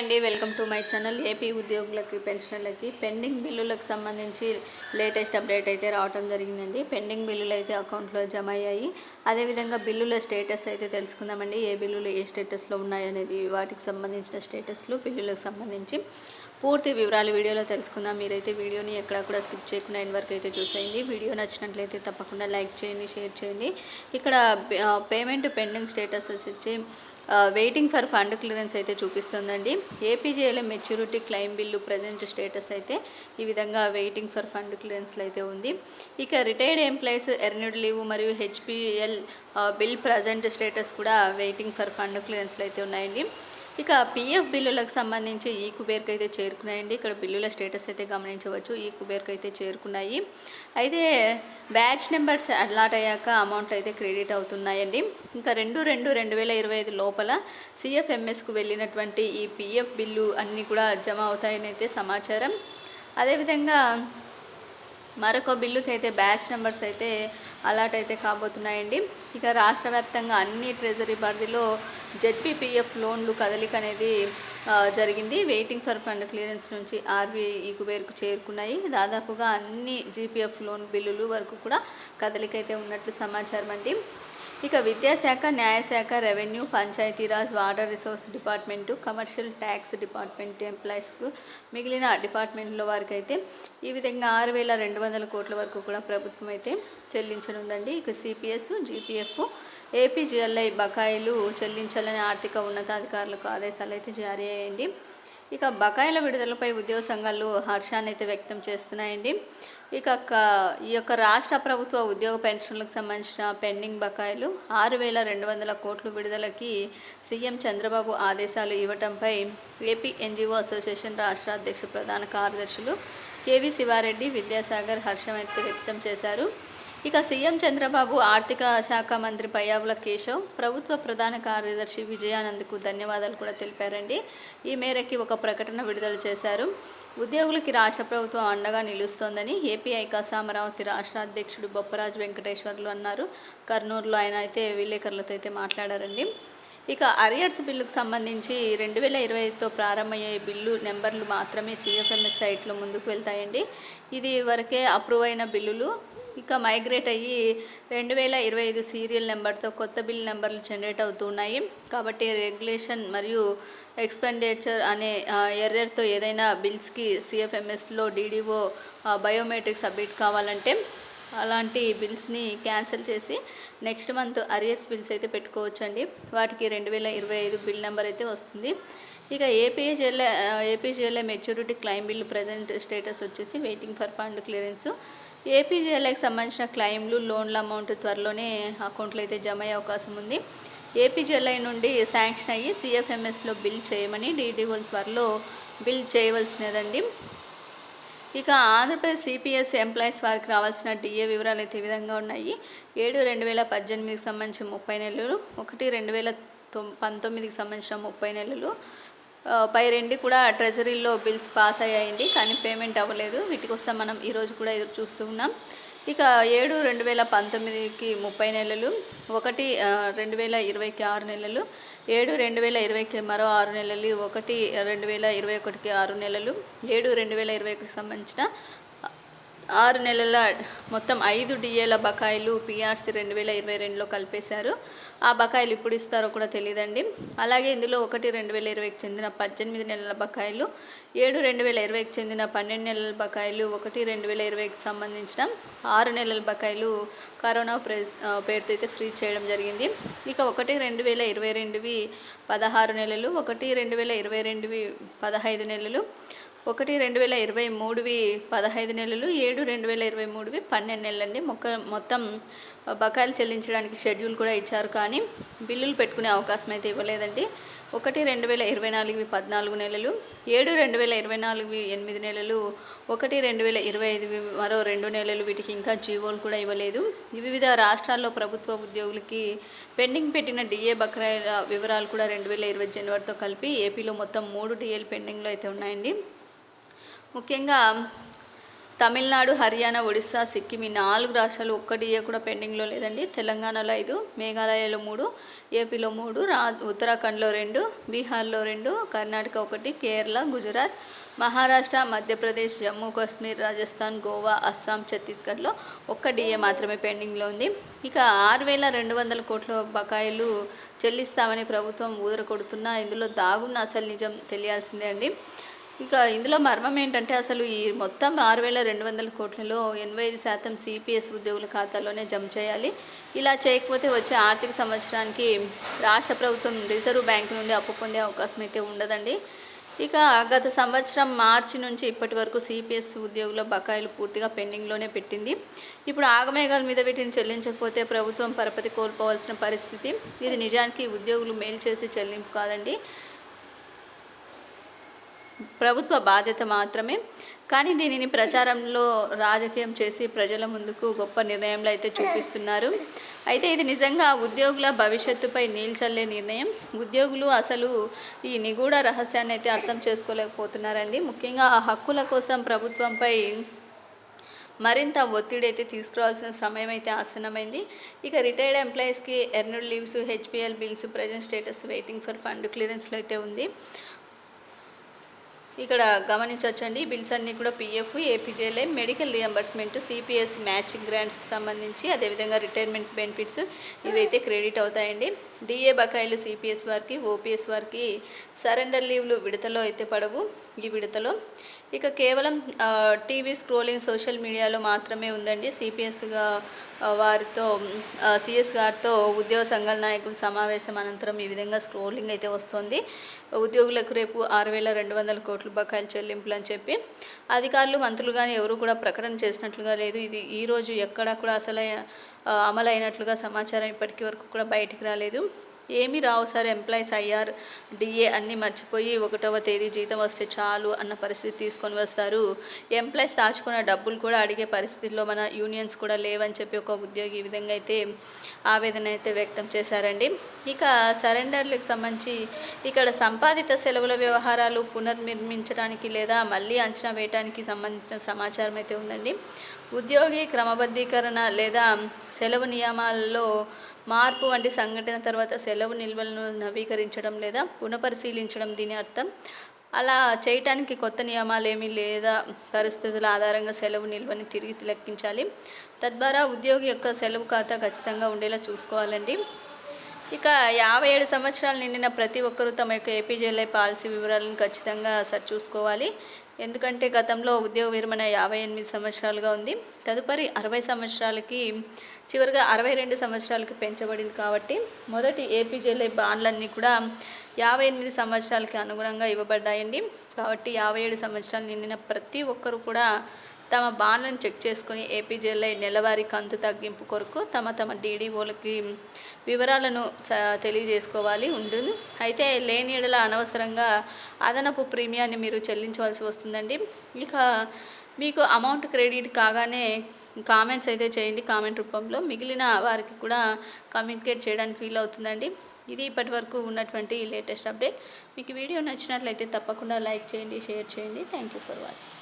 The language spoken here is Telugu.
అండి. Welcome to my channel. AP ఉద్యోగులకి పెన్షనర్లకి పెండింగ్ బిల్లులకు సంబంధించి లేటెస్ట్ అప్డేట్ అయితే రావడం జరిగిందండి. పెండింగ్ బిల్లులు అయితే అకౌంట్లో జమ అయ్యాయి అదేవిధంగా బిల్లుల స్టేటస్ అయితే తెలుసుకుందామండి. ఏ బిల్లులు ఏ స్టేటస్లో ఉన్నాయనేది వాటికి సంబంధించిన స్టేటస్లు బిల్లులకు సంబంధించి పూర్తి వివరాలు వీడియోలో తెలుసుకుందాం. మీరైతే వీడియోని ఎక్కడ కూడా స్కిప్ చేయకుండా ఎండ్ వరకు అయితే చూసేయండి. వీడియో నచ్చినట్లయితే తప్పకుండా లైక్ చేయండి షేర్ చేయండి. ఇక్కడ పేమెంట్ పెండింగ్ స్టేటస్ వచ్చి వెయిటింగ్ ఫర్ ఫండ్ క్లియరెన్స్ అయితే చూపిస్తుందండి. APJLA maturity claim bill present status అయితే ఈ విధంగా వెయిటింగ్ ఫర్ ఫండ్ క్లియరెన్స్లో అయితే ఉంది. ఇక రిటైర్డ్ ఎంప్లాయీస్ ఎర్నడ్ లీవ్ మరియు హెచ్పిఎల్ బిల్ ప్రజెంట్ స్టేటస్ కూడా వెయిటింగ్ ఫర్ ఫండ్ క్లియరెన్స్లో అయితే ఉన్నాయండి. ఇక పిఎఫ్ బిల్లులకు సంబంధించి ఈ కుబేర్కి అయితే చేరుకున్నాయండి. ఇక్కడ బిల్లుల స్టేటస్ అయితే గమనించవచ్చు. ఈ కుబేర్కి అయితే చేరుకున్నాయి. అయితే బ్యాచ్ నెంబర్స్ అలాట్ అయ్యాక అమౌంట్ అయితే క్రెడిట్ అవుతున్నాయండి. ఇంకా రెండు రెండు రెండు వేల ఇరవై ఐదు లోపల సిఎఫ్ఎంఎస్కు వెళ్ళినటువంటి ఈ పిఎఫ్ బిల్లు అన్నీ కూడా జమ అవుతాయని అయితే సమాచారం. అదేవిధంగా మరొక బిల్లుకి అయితే బ్యాచ్ నెంబర్స్ అయితే అలాట్ అయితే కాబోతున్నాయండి. ఇక రాష్ట్ర వ్యాప్తంగా అన్ని ట్రెజరీ పరిధిలో జెడ్పీపీఎఫ్ లోన్లు కదలిక అనేది జరిగింది. వెయిటింగ్ ఫర్ ఫండ్ క్లియరెన్స్ నుంచి ఆర్బీఐ ఈ కుబేర్కు చేరుకున్నాయి. దాదాపుగా అన్ని జీపీఎఫ్ లోన్ బిల్లులు వరకు కూడా కదలిక అయితే ఉన్నట్లు సమాచారం అండి. ఇక విద్యాశాఖ న్యాయశాఖ revenue Panchayati Raj water resource department commercial tax department ఎంప్లాయీస్కు మిగిలిన డిపార్ట్మెంట్లో వారికి అయితే ఈ విధంగా ఆరు వేల రెండు వందల కోట్ల వరకు కూడా ప్రభుత్వం అయితే చెల్లించనుందండి. ఇక సిపిఎస్ జీపీఎఫ్ ఏపీజీఎల్ఐ బకాయిలు చెల్లించాలని ఆర్థిక ఉన్నతాధికారులకు ఆదేశాలు అయితే జారీ అయ్యాయండి. ఇక బకాయిల విడుదలపై ఉద్యోగ సంఘాలు హర్షాన్ని అయితే వ్యక్తం చేస్తున్నాయండి. ఇక ఈ యొక్క రాష్ట్ర ప్రభుత్వ ఉద్యోగ పెన్షన్లకు సంబంధించిన పెండింగ్ బకాయిలు ఆరు వేల రెండు వందల కోట్లు విడుదలకి సీఎం చంద్రబాబు ఆదేశాలు ఇవ్వటంపై ఏపీ ఎన్జిఓ అసోసియేషన్ రాష్ట్ర అధ్యక్ష ప్రధాన కార్యదర్శులు కేవీ శివారెడ్డి విద్యాసాగర్ హర్షం అయితే వ్యక్తం చేశారు. ఇక సీఎం చంద్రబాబు ఆర్థిక శాఖ మంత్రి పయ్యావుల కేశవ్ ప్రభుత్వ ప్రధాన కార్యదర్శి విజయానంద్కు ధన్యవాదాలు కూడా తెలిపారండి. ఈ మేరకి ఒక ప్రకటన విడుదల చేశారు. ఉద్యోగులకి రాష్ట్ర ప్రభుత్వం అండగా నిలుస్తోందని ఏపీ ఐకాస అమరావతి రాష్ట్ర అధ్యక్షుడు బొప్పరాజు వెంకటేశ్వర్లు అన్నారు. కర్నూలులో ఆయన అయితే విలేకరులతో అయితే మాట్లాడారండి. ఇక అరియర్స్ బిల్లుకు సంబంధించి రెండు వేల ఇరవై ఐదుతో ప్రారంభమయ్యే బిల్లు నెంబర్లు మాత్రమే సిఎఫ్ఎంఎస్ సైట్లో ముందుకు వెళ్తాయండి. ఇది వరకే అప్రూవ్ అయిన బిల్లులు. ఇక మైగ్రేట్ అయ్యి రెండు వేల ఇరవై ఐదు సీరియల్ నెంబర్తో కొత్త బిల్ నెంబర్లు జనరేట్ అవుతున్నాయి కాబట్టి రెగ్యులేషన్ మరియు ఎక్స్పెండిచర్ అనే ఎర్రర్తో ఏదైనా బిల్స్కి సిఎఫ్ఎంఎస్లో డీడీఓ బయోమెట్రిక్ సబ్మిట్ కావాలంటే అలాంటి బిల్స్ని క్యాన్సిల్ చేసి నెక్స్ట్ మంత్ అరియర్స్ బిల్స్ అయితే పెట్టుకోవచ్చండి. వాటికి రెండు వేల ఇరవై ఐదు బిల్ నెంబర్ అయితే వస్తుంది. ఇక APJL APJLA maturity claim bill present status వచ్చేసి వెయిటింగ్ ఫర్ ఫండ్ క్లియరెన్స్. ఏపీజేఎల్ఐకి సంబంధించిన క్లెయిమ్లు లోన్ల అమౌంట్ త్వరలోనే అకౌంట్లో అయితే జమ అయ్యే అవకాశం ఉంది. ఏపీజేఎల్ఐ నుండి శాంక్షన్ అయ్యి సిఎఫ్ఎంఎస్లో బిల్ చేయమని డీడీఓలు త్వరలో బిల్ చేయవలసినదండి. ఇక ఆంధ్రప్రదేశ్ సిపిఎస్ ఎంప్లాయీస్ వారికి రావాల్సిన డిఏ వివరాలు అయితే ఈ విధంగా ఉన్నాయి. ఏడు రెండు వేల పద్దెనిమిదికి సంబంధించిన ముప్పై నెలలు ఒకటి రెండు వేల తొమ్ పంతొమ్మిదికి సంబంధించిన ముప్పై నెలలు పై రెండు కూడా ట్రెజరీలో బిల్స్ పాస్ అయ్యాయండి కానీ పేమెంట్ అవ్వలేదు. వీటి కోసం మనం ఈరోజు కూడా ఎదురు చూస్తూ ఉన్నాం. ఇక ఏడు రెండు వేల పంతొమ్మిదికి ముప్పై నెలలు ఒకటి రెండు వేల ఇరవైకి ఆరు నెలలు ఏడు రెండు వేల ఇరవైకి మరో ఆరు నెలలు ఒకటి రెండు వేల ఇరవై ఒకటికి ఆరు నెలలు ఏడు రెండు వేల ఇరవై ఒకటికి సంబంధించిన ఆరు నెలల మొత్తం ఐదు డిఏల బకాయిలు పిఆర్సీ రెండు వేల ఇరవై రెండులో కలిపేశారు. ఆ బకాయిలు ఇప్పుడు ఇస్తారో కూడా తెలియదండి అలాగే ఇందులో ఒకటి రెండు వేల ఇరవైకి చెందిన పద్దెనిమిది నెలల బకాయిలు ఏడు రెండు వేల ఇరవైకి చెందిన పన్నెండు నెలల బకాయిలు ఒకటి రెండు వేల ఇరవైకి సంబంధించిన ఆరు నెలల బకాయిలు కరోనా ప్రే పేరుతో అయితే ఫ్రీ చేయడం జరిగింది. ఇక ఒకటి రెండు వేల ఇరవై రెండువి పదహారు నెలలు ఒకటి రెండు వేల ఇరవై రెండువి పదహైదు నెలలు ఒకటి రెండు వేల ఇరవై మూడువి పదహైదు నెలలు ఏడు రెండు వేల ఇరవై మూడువి పన్నెండు నెలలండి మొక్క మొత్తం బకాయిలు చెల్లించడానికి షెడ్యూల్ కూడా ఇచ్చారు కానీ బిల్లులు పెట్టుకునే అవకాశం అయితే ఇవ్వలేదండి. ఒకటి రెండు వేల ఇరవై నాలుగువి పద్నాలుగు నెలలు ఏడు రెండు వేల ఇరవై నాలుగువి ఎనిమిది నెలలు ఒకటి రెండు వేల ఇరవై ఐదువి మరో రెండు నెలలు వీటికి ఇంకా జీవోలు కూడా ఇవ్వలేదు. వివిధ రాష్ట్రాల్లో ప్రభుత్వ ఉద్యోగులకి పెండింగ్ పెట్టిన డిఏ బక్రాయిల వివరాలు కూడా రెండు వేల ఇరవై జనవరితో కలిపి ఏపీలో మొత్తం మూడు డిఏలు పెండింగ్లో అయితే ఉన్నాయండి. ముఖ్యంగా తమిళనాడు హర్యానా ఒడిస్సా సిక్కిం ఈ నాలుగు రాష్ట్రాలు ఒక్క డిఏ కూడా పెండింగ్లో లేదండి. తెలంగాణలో ఐదు మేఘాలయలో మూడు ఏపీలో మూడు రా ఉత్తరాఖండ్లో రెండు బీహార్లో రెండు కర్ణాటక ఒకటి కేరళ గుజరాత్ మహారాష్ట్ర మధ్యప్రదేశ్ జమ్మూ కాశ్మీర్ రాజస్థాన్ గోవా అస్సాం ఛత్తీస్గఢ్లో ఒక్క డిఏ మాత్రమే పెండింగ్లో ఉంది. ఇక ఆరు వేల రెండు వందల కోట్ల బకాయిలు చెల్లిస్తామని ప్రభుత్వం ఊదర కొడుతున్నా ఇందులో దాగున్న అసలు నిజం తెలియాల్సిందే అండి. ఇక ఇందులో మర్మం ఏంటంటే అసలు ఈ మొత్తం ఆరు వేల రెండు వందల కోట్లలో ఎనభై ఐదు శాతం సిపిఎస్ ఉద్యోగుల ఖాతాలోనే జమ చేయాలి. ఇలా చేయకపోతే వచ్చే ఆర్థిక సంవత్సరానికి రాష్ట్ర ప్రభుత్వం రిజర్వ్ బ్యాంక్ నుండి అప్పు పొందే అవకాశం అయితే ఉండదండి. ఇక గత సంవత్సరం మార్చి నుంచి ఇప్పటి వరకు సిపిఎస్ ఉద్యోగుల బకాయిలు పూర్తిగా పెండింగ్లోనే పెట్టింది. ఇప్పుడు ఆగమేఘాల మీద వీటిని చెల్లించకపోతే ప్రభుత్వం పరపతి కోల్పోవాల్సిన పరిస్థితి. ఇది నిజానికి ఉద్యోగులు మేలు చేసి చెల్లింపు కాదండి. ప్రభుత్వ బాధ్యత మాత్రమే. కానీ దీనిని ప్రచారంలో రాజకీయం చేసి ప్రజల ముందుకు గొప్ప నిర్ణయంలో అయితే చూపిస్తున్నారు. అయితే ఇది నిజంగా ఉద్యోగుల భవిష్యత్తుపై నీల్చల్లే నిర్ణయం. ఉద్యోగులు అసలు ఈ నిగూఢ రహస్యాన్ని అయితే అర్థం చేసుకోలేకపోతున్నారండి. ముఖ్యంగా ఆ హక్కుల కోసం ప్రభుత్వంపై మరింత ఒత్తిడి అయితే తీసుకురావాల్సిన సమయం అయితే ఆసన్నమైంది. ఇక రిటైర్డ్ ఎంప్లాయీస్కి earned leaves HPL bills present status waiting for fund క్లియరెన్స్లో అయితే ఉంది. ఇక్కడ గమనించవచ్చండి. బిల్స్ అన్నీ కూడా PF APJLI medical reimbursement CPS matching గ్రాంట్స్కి సంబంధించి అదేవిధంగా రిటైర్మెంట్ బెనిఫిట్స్ ఇవైతే క్రెడిట్ అవుతాయండి. డిఏ బకాయిలు సిపిఎస్ వారికి ఓపీఎస్ వారికి సరెండర్ లీవ్లు విడతలో అయితే పడవు. ఈ విడతలో ఇక కేవలం టీవీ స్క్రోలింగ్ సోషల్ మీడియాలో మాత్రమే ఉందండి. సిపిఎస్గా వారితో సిఎస్ గారితో ఉద్యోగ సంఘాల నాయకుల సమావేశం అనంతరం ఈ విధంగా స్క్రోలింగ్ అయితే వస్తుంది. ఉద్యోగులకు రేపు ఆరు వేల రెండు వందల కోట్ల బకాయిలు చెల్లింపులు అని చెప్పి అధికారులు మంత్రులు కానీ ఎవరు కూడా ప్రకటన చేసినట్లుగా లేదు. ఇది ఈరోజు ఎక్కడా కూడా అసలు అమలైనట్లుగా సమాచారం ఇప్పటికీ వరకు కూడా బయటికి రాలేదు. ఏమీ రావు సార్. ఎంప్లాయీస్ ఐఆర్ డిఏ అన్నీ మర్చిపోయి ఒకటవ తేదీ జీతం వస్తే చాలు అన్న పరిస్థితి తీసుకొని వస్తారు. ఎంప్లాయీస్ దాచుకున్న డబ్బులు కూడా అడిగే పరిస్థితిలో మన యూనియన్స్ కూడా లేవని చెప్పి ఒక ఉద్యోగి ఈ విధంగా అయితే ఆవేదన అయితే వ్యక్తం చేశారండి. ఇక సరెండర్లకు సంబంధించి ఇక్కడ సంపాదిత సెలవుల వ్యవహారాలు పునర్నిర్మించడానికి లేదా మళ్ళీ అంచనా వేయడానికి సంబంధించిన సమాచారం అయితే ఉందండి. ఉద్యోగి క్రమబద్ధీకరణ లేదా సెలవు నియమాలలో మార్పు వంటి సంఘటన తర్వాత సెలవు నిల్వలను నవీకరించడం లేదా పునఃపరిశీలించడం దీని అర్థం. అలా చేయటానికి కొత్త నియమాలు ఏమీ లేదా పరిస్థితుల ఆధారంగా సెలవు నిల్వని తిరిగి లెక్కించాలి. తద్వారా ఉద్యోగి యొక్క సెలవు ఖాతా ఖచ్చితంగా ఉండేలా చూసుకోవాలండి. ఇక యాభై ఏడు సంవత్సరాలు నిండిన ప్రతి ఒక్కరూ తమ యొక్క ఏపీజేఎల్ఐ పాలసీ వివరాలను ఖచ్చితంగా సరి చూసుకోవాలి. ఎందుకంటే గతంలో ఉద్యోగ విరమణ యాభై ఎనిమిది సంవత్సరాలుగా ఉంది. తదుపరి అరవై సంవత్సరాలకి చివరిగా అరవై రెండు సంవత్సరాలకి పెంచబడింది కాబట్టి మొదటి ఏపీజేలే బాండ్లన్నీ కూడా యాభై ఎనిమిది సంవత్సరాలకి అనుగుణంగా ఇవ్వబడ్డాయండి. కాబట్టి యాభై ఏడు సంవత్సరాలు నిండిన ప్రతి ఒక్కరు కూడా తమ బాండ్లను చెక్ చేసుకుని ఏపీజేఎల్ఐ నెలవారీ కంతు తగ్గింపు కొరకు తమ తమ డీడీఓలకి వివరాలను తెలియజేసుకోవాలి ఉంటుంది అయితే లేని ఎడల అనవసరంగా అదనపు ప్రీమియాన్ని మీరు చెల్లించవలసి వస్తుందండి. ఇక మీకు అమౌంట్ క్రెడిట్ కాగానే కామెంట్స్ అయితే చేయండి. కామెంట్ రూపంలో మిగిలిన వారికి కూడా కమ్యూనికేట్ చేయడానికి వీలు అవుతుందండి. ఇది ఇప్పటి వరకు ఉన్నటువంటి లేటెస్ట్ అప్డేట్. మీకు వీడియో నచ్చినట్లయితే తప్పకుండా లైక్ చేయండి షేర్ చేయండి. Thank you for watching.